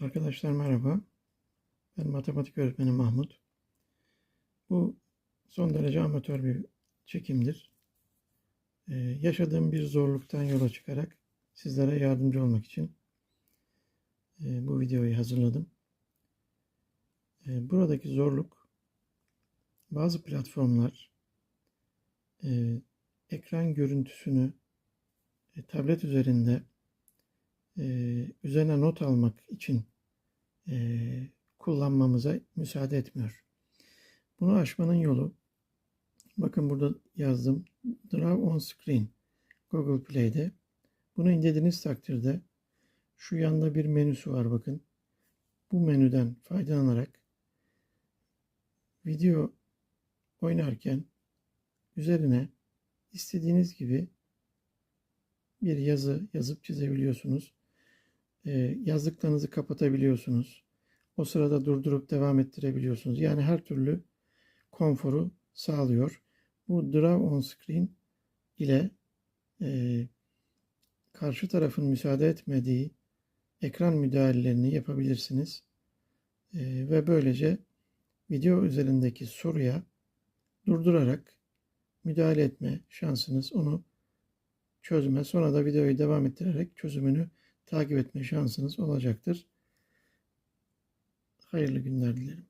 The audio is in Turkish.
Arkadaşlar merhaba. Ben matematik öğretmeni Mahmut. Bu son derece amatör bir çekimdir. Ee, yaşadığım bir zorluktan yola çıkarak sizlere yardımcı olmak için e, bu videoyu hazırladım. E, buradaki zorluk bazı platformlar e, ekran görüntüsünü e, tablet üzerinde e, üzerine not almak için e, kullanmamıza müsaade etmiyor. Bunu aşmanın yolu bakın burada yazdım Draw on Screen Google Play'de. Bunu indirdiğiniz takdirde şu yanda bir menüsü var bakın. Bu menüden faydalanarak video oynarken üzerine istediğiniz gibi bir yazı yazıp çizebiliyorsunuz. Ee, yazdıklarınızı kapatabiliyorsunuz. O sırada durdurup devam ettirebiliyorsunuz. Yani her türlü konforu sağlıyor. Bu Draw on Screen ile e, karşı tarafın müsaade etmediği ekran müdahalelerini yapabilirsiniz. E, ve böylece video üzerindeki soruya durdurarak müdahale etme şansınız, onu çözme, sonra da videoyu devam ettirerek çözümünü takip etme şansınız olacaktır. Hayırlı günler dilerim.